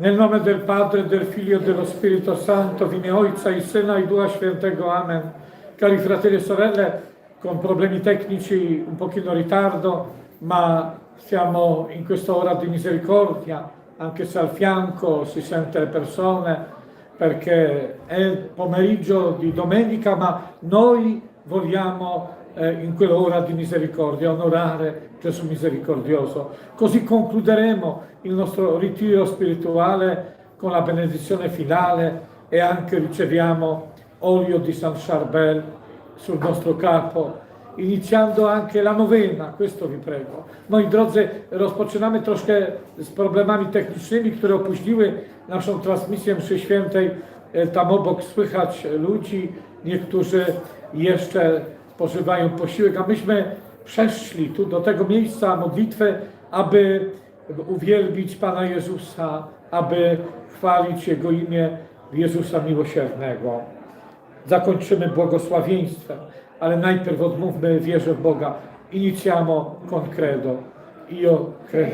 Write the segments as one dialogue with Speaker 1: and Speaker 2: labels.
Speaker 1: Nel nome del Padre, del Figlio e dello Spirito Santo, fine oizza il seno ai due świętego Amen. Cari fratelli e sorelle, con problemi tecnici un pochino in ritardo, ma siamo in questa ora di misericordia, anche se al fianco si sente persone, perché è pomeriggio di domenica, ma noi vogliamo eh, in quell'ora di misericordia onorare Gesù misericordioso. Così concluderemo il nostro ritiro spirituale con la benedizione finale e anche riceviamo olio di San Charbel sul nostro capo, iniziando anche la novena, questo vi prego. Moi drodzy, rozpoczynamy troszkę z problemami technicznymi, które opóźniły naszą transmisję mszy świętej. Tam obok słychać ludzi, niektórzy jeszcze spożywają posiłek, a myśmy przeszli tu do tego miejsca modlitwy, aby uwielbić Pana Jezusa, aby chwalić Jego imię Jezusa Miłosiernego zakończymy błogosławieństwem, ale najpierw odmówmy wierze w Boga. Iniziamo con credo. Io credo.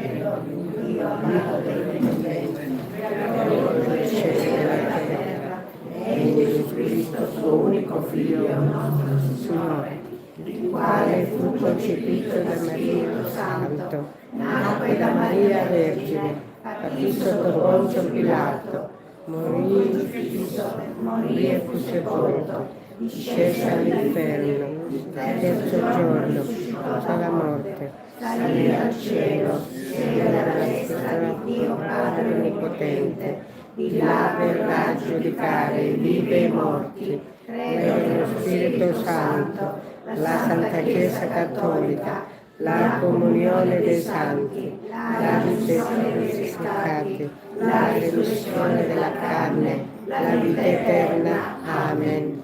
Speaker 2: Cristo, suo unico Figlio, nostro Signore, quale fu concepito da Maria Santo, nacque da Maria Vergine, patì sotto Ponzio Pilato, morì, morì e fu sepolto, scese all'inferno, il terzo giorno, dalla morte, salì al cielo, siede alla destra di Dio Padre Onnipotente, di là verrà a giudicare i vivi e i morti. Credo nello Spirito Santo, la Santa Chiesa Cattolica, la comunione dei santi, la risurrezione dei peccati, la risurrezione della carne, la vita eterna. Amen.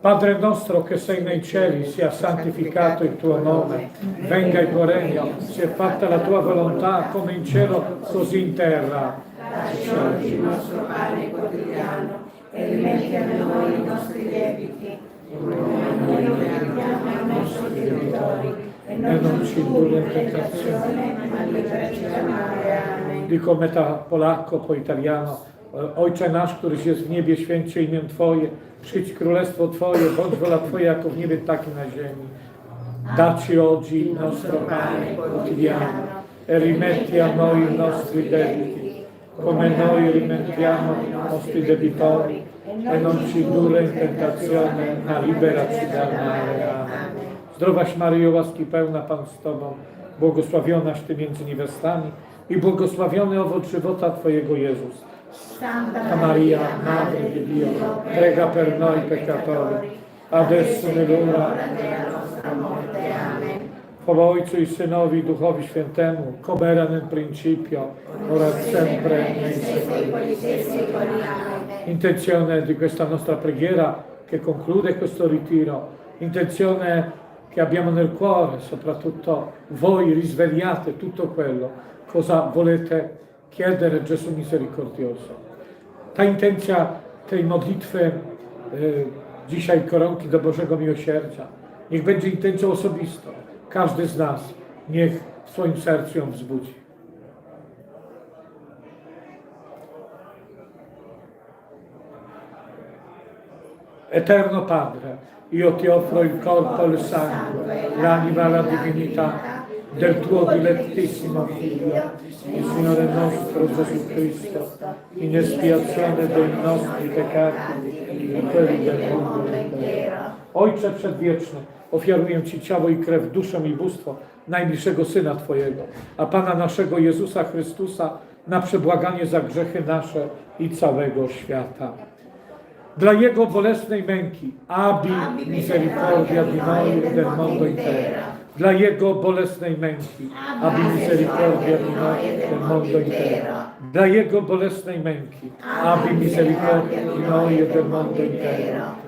Speaker 1: Padre nostro che sei nei cieli, sia santificato il tuo nome, venga il tuo regno, sia fatta la tua volontà come in cielo così in terra.
Speaker 2: Dacci oggi il nostro pane quotidiano e rimetti a noi i nostri debiti, e
Speaker 1: E. Dico metà polacko, po italiano. Ojcze nasz, któryś jest w niebie, święcie imię Twoje, przyjdź królestwo Twoje, bądź wola Twoja jako w niebie, tak i na ziemi. Dacci oggi il nostro pane quotidiano e rimetti a noi i nostri debiti, come noi rimettiamo i nostri debitori, e non ci indurre in tentazione, ma liberaci dal male. Amen. Zdrowaś Maryjo, łaski pełna Pan z Tobą, błogosławionaś Ty między niewiastami i błogosławiony owoc żywota Twojego Jezus. Santa Maria, Madre di Dio, prega per noi peccatori, adesso e nell'ora
Speaker 2: Della nostra morte. Amen.
Speaker 1: Chwała Ojcu i Synowi Duchowi Świętemu, come era nel principio, ora sempre. Intenzione di questa nostra preghiera che conclude questo ritiro, intenzione che abbiamo nel cuore, soprattutto voi risvegliate tutto quello, cosa volete chiedere a Gesù misericordioso. Ta intencja tej modlitwy e, dzisiaj koronki do Bożego Miłosierdzia, niech będzie intencją osobistą. Każdy z nas niech w swoim sercu ją wzbudzi. Eterno Padre, io ti offro il corpo e il sangue, l'anima e la divinità del tuo dilettissimo Figlio, il Signore nostro Gesù Cristo, in espiazione dei nostri peccati e quelli del mondo intero. Ojcze Przedwieczny, ofiaruję Ci ciało i krew, duszę i bóstwo najbliższego Syna Twojego, a Pana naszego Jezusa Chrystusa na przebłaganie za grzechy nasze i całego świata dla Jego bolesnej męki, abbi misericordia di noi del mondo intero. Dla Jego bolesnej męki, abbi misericordia di noi del mondo intero. Dla Jego bolesnej męki, abbi misericordia di noi del mondo intero.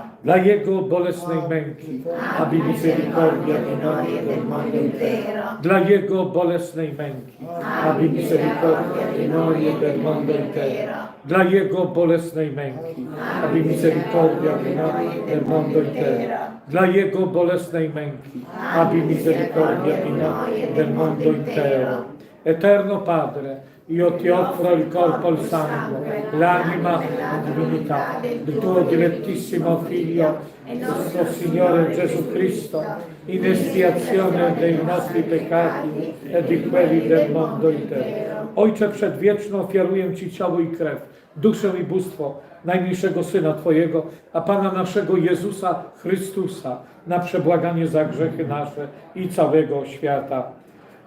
Speaker 1: dla Jego bolesnej męki, abbi misericordia di noi del mondo intero, dla Jego bolesnej męki, abbi misericordia di noi del mondo intero, dla Jego bolesnej męki, abbi misericordia di noi del mondo intero, dla Jego bolesnej męki, abbi misericordia di noi del mondo intero. Eterno Padre, io ti offro il corpo e il sangue, l'anima e la divinità del tuo dilettissimo Figlio, nostro Signore Gesù Cristo, in espiazione dei nostri peccati e di quelli del mondo intero. Ojcze Przedwieczny, ofiaruję Ci ciało i krew, duszę i bóstwo najmniejszego Syna Twojego, a Pana naszego Jezusa Chrystusa, na przebłaganie za grzechy nasze i całego świata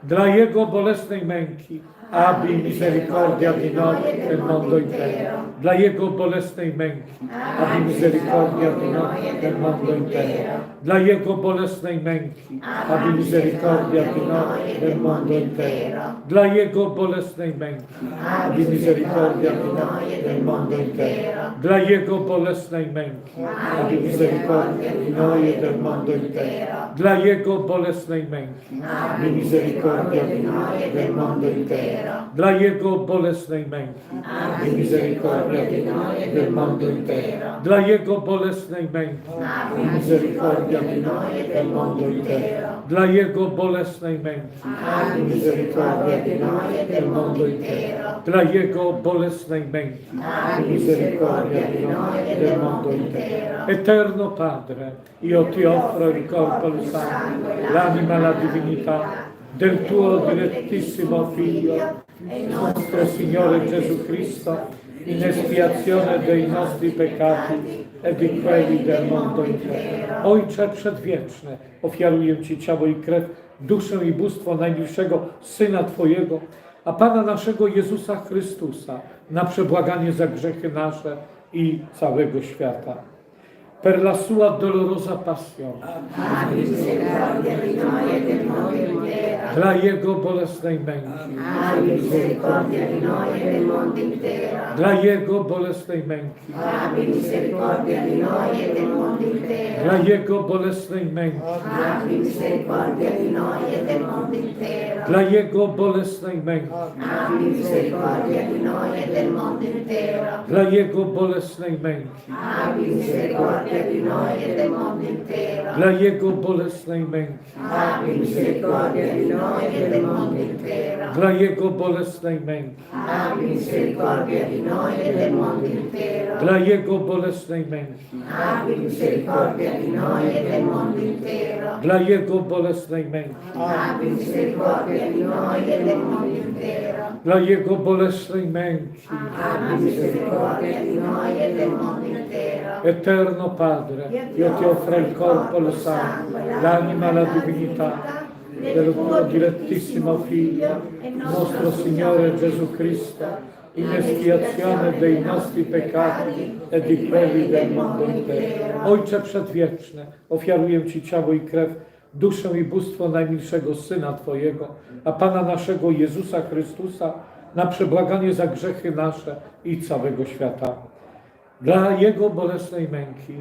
Speaker 1: dla Jego bolesnej męki, abbi misericordia di noi del mondo intero. Dla Jego bolesnej męki, abbi misericordia di noi del mondo intero. Dla Jego bolesnej męki, abbi misericordia di noi del mondo intero. Dla Jego bolesnej męki, abbi misericordia di noi del mondo intero. Dla Jego bolesnej męki, abbi misericordia di noi del mondo intero. Dla Jego bolesnej męki, abbi misericordia di noi e del mondo intero. Dla Jego bolesnej męki, abbi misericordia di noi e del mondo intero. Dla Jego bolesnej męki, abbi misericordia di noi e del mondo intero. Dla Jego bolesnej męki, abbi misericordia di noi e del mondo intero. Dla Jego bolesnej męki, abbi misericordia di noi e del mondo intero. Eterno Padre, io ti offro il corpo il sangue, l'anima e la divinità del tuo dilettissimo Figlio, nostro Signore Gesù Cristo, in espiazione dei nostri peccati e di quelli del mondo intero. Ojcze Przedwieczny, ofiaruję Ci ciało i krew, duszę i bóstwo najmilszego Syna Twojego, a Pana naszego Jezusa Chrystusa, na przebłaganie za grzechy nasze i całego świata. Per la sua dolorosa passione,
Speaker 2: Misericordia di noi e del mondo intero.
Speaker 1: dla Jego bolesnej męki,
Speaker 2: Abbi misericordia di noi e del mondo intero.
Speaker 1: dla Jego bolesnej męki,
Speaker 2: Abbi misericordia di noi e del mondo intero.
Speaker 1: dla Jego bolesnej męki,
Speaker 2: Abbi misericordia di noi e del mondo intero.
Speaker 1: dla Jego bolesnej męki,
Speaker 2: Abbi misericordia di noi e del mondo intero.
Speaker 1: dla Jego bolesnej męki,
Speaker 2: Abbi misericordia di noi e del mondo intero.
Speaker 1: dla Jego bolesnej męki,
Speaker 2: Abbi misericordia di noi e del mondo intero.
Speaker 1: dla Jego bolesnej męki,
Speaker 2: Abbi misericordia di noi e del mondo intero.
Speaker 1: dla Jego bolesnej męki,
Speaker 2: Abbi misericordia di noi e del mondo intero.
Speaker 1: dla Jego bolesnej męki,
Speaker 2: Abbi misericordia di noi e del mondo intero.
Speaker 1: dla Jego bolesnej męki.
Speaker 2: Abbi misericordia di noi e del mondo intero.
Speaker 1: Eterno Padre, io ti offro il corpo il sangue, l'anima la divinità del tuo dilettissimo Figlio, nostro Signore Gesù Cristo, in espiazione dei nostri peccati e di quelli del mondo intero. Ojcze Przedwieczny, ofiaruję Ci ciało i krew, duszę i bóstwo najmilszego Syna Twojego, a Pana naszego Jezusa Chrystusa, na przebłaganie za grzechy nasze i całego świata dla Jego bolesnej męki,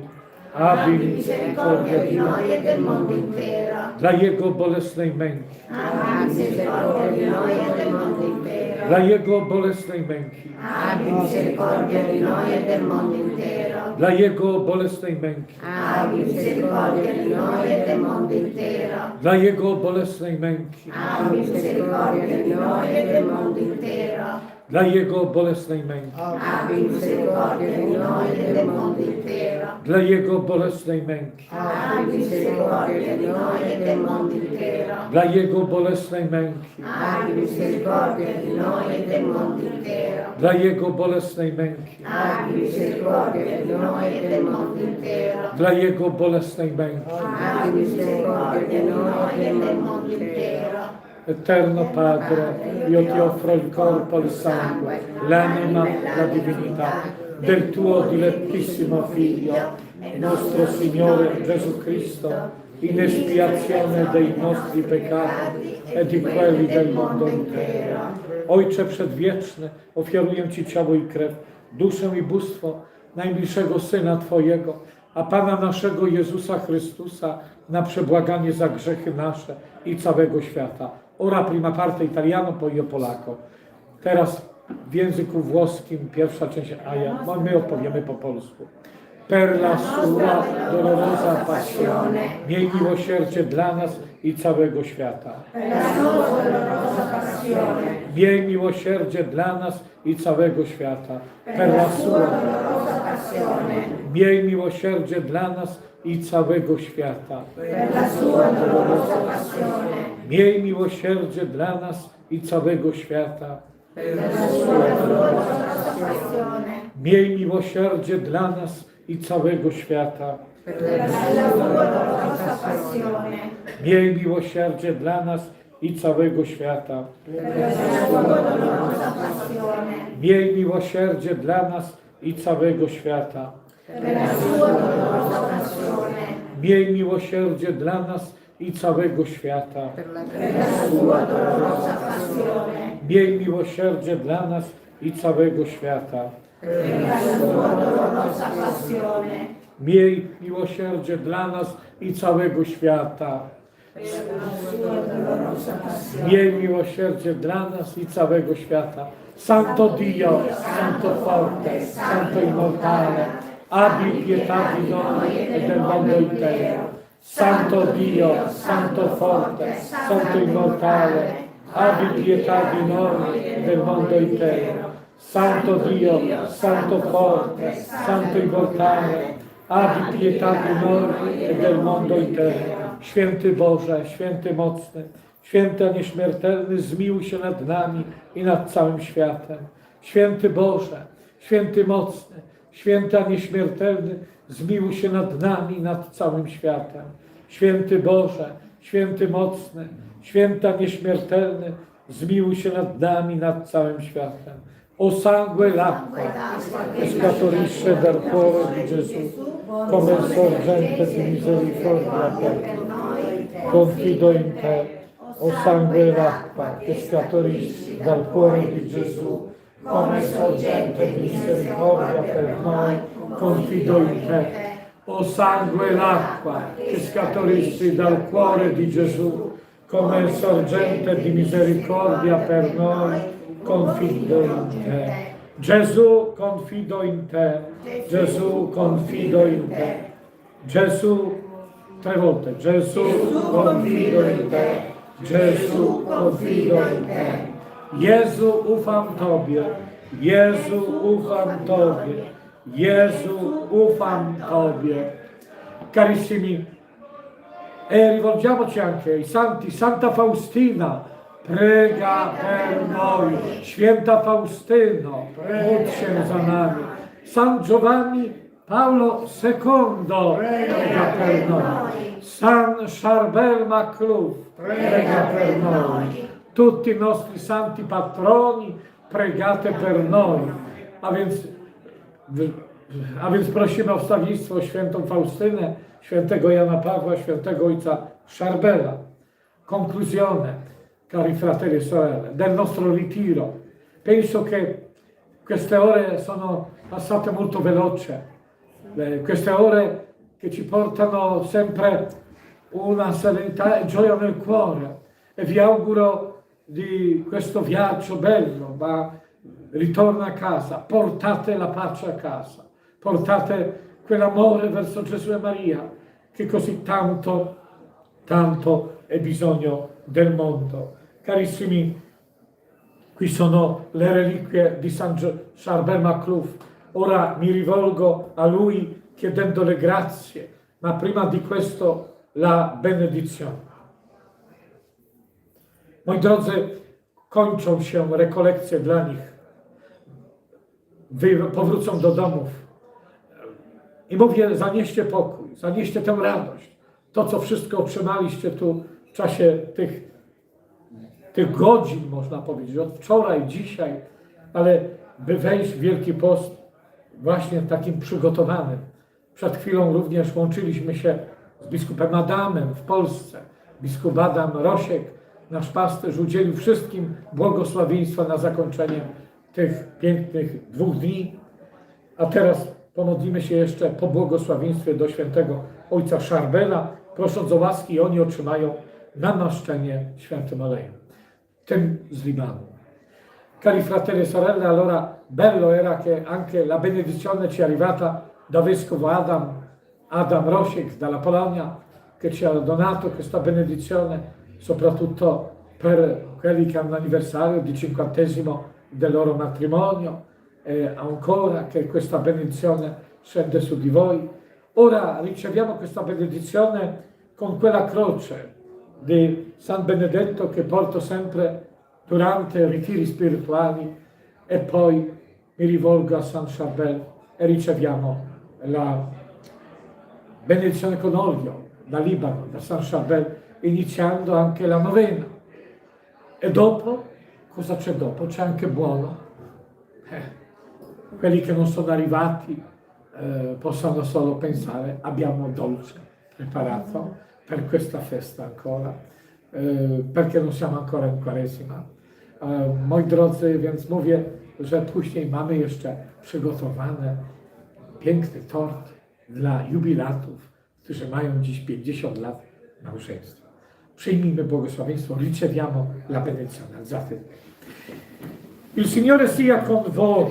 Speaker 1: Aby
Speaker 2: misericordia di noi e del mondo intero.
Speaker 1: dla Jego bolesnej męki,
Speaker 2: Abbi misericordia di noi e del mondo intero.
Speaker 1: dla Jego bolesnej męki,
Speaker 2: Abbi misericordia di noi e del mondo intero.
Speaker 1: dla Jego bolesnej męki,
Speaker 2: Abbi misericordia di noi e del mondo intero.
Speaker 1: dla Jego bolesnej męki,
Speaker 2: Abbi misericordia di noi e del mondo intero.
Speaker 1: dla Jego bolesnej męki,
Speaker 2: Abbi misericordia di noi e del mondo intero.
Speaker 1: Dla Jego bolesnej męki,
Speaker 2: Abbi misericordia di noi e del mondo intero.
Speaker 1: dla Jego bolesnej męki,
Speaker 2: Abbi misericordia di noi e del mondo intero.
Speaker 1: dla Jego bolesnej męki,
Speaker 2: Abbi misericordia di noi e del mondo intero.
Speaker 1: dla Jego bolesnej męki.
Speaker 2: Abbi misericordia di noi e del mondo intero.
Speaker 1: Eterno Padre, io ti offro il corpo il sangue, l'anima la divinità del tuo dilettissimo Figlio, nostro Signore Gesù Cristo, in espiazione dei nostri peccati e di quelli del mondo intero. Ojcze Przedwieczny, ofiaruję Ci ciało i krew, duszę i bóstwo najmilszego Syna Twojego, a Pana naszego Jezusa Chrystusa na przebłaganie za grzechy nasze i całego świata. Ora prima parte italiano, poi io polacco. Teraz w języku włoskim pierwsza część, a ja, no my odpowiemy po polsku. Per la sua dolorosa passione, miej miłosierdzie dla nas i całego świata. Miej miłosierdzie dla nas i całego świata. Per la sua Miej miłosierdzie dla nas i całego świata. Miej miłosierdzie dla nas i całego świata. Miej miłosierdzie dla nas i całego świata. Miej miłosierdzie dla nas i całego świata. Miej miłosierdzie dla nas i całego świata. Miej miłosierdzie dla nas i całego świata. Miej miłosierdzie dla nas i całego świata. Miej miłosierdzie dla nas i całego świata. Miej miłosierdzie dla nas i całego świata. Santo Dio, Santo Forte, Santo Immortale, abbi pietà di noi e del mondo intero. Santo Dio, Santo Forte, Santo Immortale, abbi pietà di noi del mondo intero. Santo Dio, Santo Forte, Santo Immortale, abbi pietà di noi e del mondo intero. Święty Boże, Święty Mocny, Święty nieśmiertelny, zmiłuj się nad nami i nad całym światem. Święty Boże, Święty Mocny, Święty nieśmiertelny, zmiłuj się nad nami nad całym światem. Święty Boże, Święty Mocny, Święty a nieśmiertelny, zmiłuj się nad nami nad całym światem. O sangue l'acqua, scaturisce dal cuore di Gesù, come sorgente di misericordia per noi. Confido in te, o sangue l'acqua, che dal cuore di Gesù, come sorgente di misericordia per noi. Confido in te. O sangue e l'acqua, che scaturisci dal cuore di Gesù, come sorgente di misericordia per noi, confido in te. Gesù, confido in te. Gesù, confido in te. Gesù, tre volte. Gesù, confido in te. Gesù, confido in te. Jezu, ufam Tobie. Jezu, ufam Tobie. Jezu, ufam Tobie. Carissimi, e rivolgiamoci anche ai santi, Santa Faustina, prega per noi, święta Faustyno, módl się za nami, San Giovanni Paolo II, prega per noi, San Charbel Macluf, prega per noi, tutti i nostri santi patroni, pregate per noi, a więc a więc prosimy o wstawiennictwo świętą Faustynę, świętego Jana Pawła, świętego ojca Szarbela. Conclusione, cari fratelli e sorelle, del nostro ritiro. Penso che queste ore sono passate molto veloce, queste ore che ci portano sempre una serenità e gioia nel cuore. E vi auguro di questo viaggio bello, ma ritorno a casa, portate la pace a casa, portate quell'amore verso Gesù e Maria che così tanto, tanto è bisogno del mondo. Carissimi, qui sono le reliquie di San Charbel Macluf. Ora mi rivolgo a lui chiedendo le grazie, ma prima di questo la benedizione. Moi drodzy, kończą się rekolekcje dla nich. Powrócą do domów. I mówię, zanieście pokój, zanieście tę radość. To, co wszystko otrzymaliście tu w czasie tych, tych godzin, można powiedzieć, od wczoraj, dzisiaj, ale by wejść w Wielki Post właśnie takim przygotowanym. Przed chwilą również łączyliśmy się z biskupem Adamem w Polsce. Biskup Adam Rosiek, nasz pasterz, udzielił wszystkim błogosławieństwa na zakończenie tych pięknych dwóch dni. A teraz Pomodlimy się jeszcze po błogosławieństwie do świętego ojca Szarbela, prosząc o łaski oni otrzymają namaszczenie świętym olejem, tym z Libanu. Cari fratelli e sorelle, allora bello era che anche la benedizione ci è arrivata da Vescovo Adam, Adam Rosiek dalla Polonia, che ci ha donato questa benedizione, soprattutto per quelli che hanno l'anniversario di cinquantesimo del loro matrimonio, e ancora che questa benedizione scende su di voi. Ora riceviamo questa benedizione con quella croce di San Benedetto che porto sempre durante i ritiri spirituali e poi mi rivolgo a San Charbel e riceviamo la benedizione con olio da Libano, da San Charbel, iniziando anche la novena. E dopo, cosa c'è dopo? C'è anche buono. Eh, quelli che non sono arrivati eh, possono solo pensare, abbiamo dolce preparato per questa festa ancora, eh, perché non siamo ancora in Kwaresima. E, Moi drodzy, więc mówię, że później mamy jeszcze przygotowany piękny tort dla jubilatów, którzy mają dziś 50 lat małżeństwa. Przyjmijmy błogosławieństwo, riceviamo la benedizione. Alzate. Il Signore sia con voi.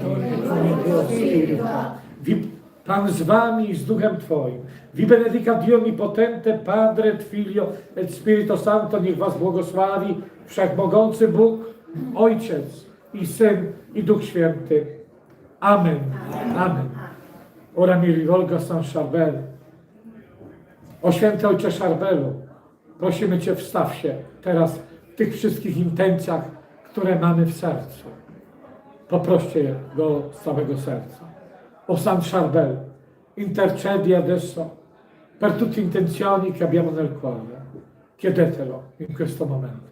Speaker 1: Vi, Pan z wami i z duchem Twoim. Vi benedica Dio Onnipotente, Padre, et Figlio et Spirito Santo, niech was błogosławi Wszechmogący Bóg, Ojciec i Syn i Duch Święty. Amen. Amen. Ora mi rivolgo a San Charbel. O święty Ojcze Szarbelu, prosimy Cię, wstaw się teraz w tych wszystkich intencjach, które mamy w sercu. Poproście Go z całego serca. O San Charbel, intercedi adesso per tutte intenzioni che abbiamo nel cuore. Chiedetelo in questo momento.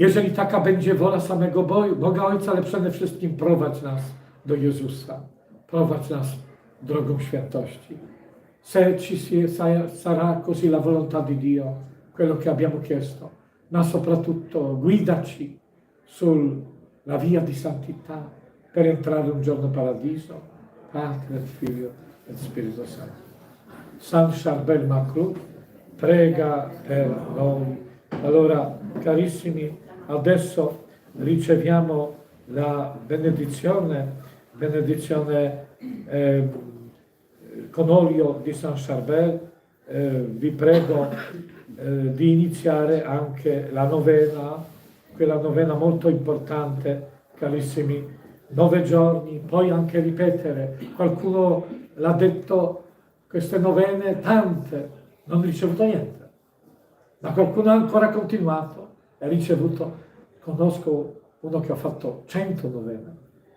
Speaker 1: Jeżeli taka będzie wola samego Bo- Boga Ojca, ale przede wszystkim prowadź nas do Jezusa. Prowadź nas drogą świętości. Se ci si- sa- sarà così la volontà di Dio, quello che abbiamo chiesto, ma soprattutto guidaci sulla via di santità per entrare un giorno in paradiso. Padre, Figlio e Spirito Santo. San Charbel Macru, prega per noi. Allora, carissimi, adesso riceviamo la benedizione, benedizione eh, con olio di San Charbel. Eh, vi prego eh, di iniziare anche la novena, quella novena molto importante, carissimi, nove giorni, poi anche ripetere. Qualcuno l'ha detto, queste novene tante, non ho ricevuto niente, ma qualcuno ha ancora continuato ricevuto. Conosco uno che ha fatto 100 novene,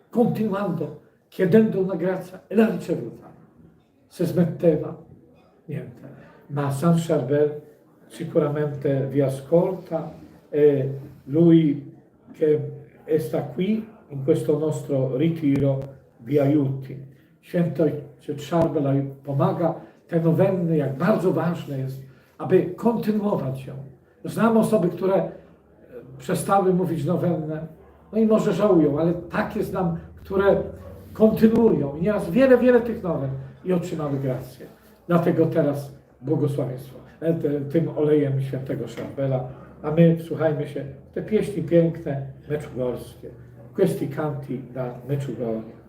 Speaker 1: continuando, chiedendo una grazia e l'ha ricevuta. Se smetteva, niente. Ma San Charbel sicuramente vi ascolta e lui che sta qui in questo nostro ritiro vi aiuti. Święty Ojciec Charbel pomaga te nowenny, jak bardzo ważne jest, aby kontynuować ją. Znam osoby, które przestały mówić nowennę, no i może żałują, ale takie znam, które kontynuują. I nieraz wiele, wiele tych nowen i otrzymały grację. Dlatego teraz błogosławieństwo e, tym olejem świętego Szarbela. A my słuchajmy się te pieśni piękne, meczugorskie. Questi canti da Meczugorie.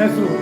Speaker 1: Jésus.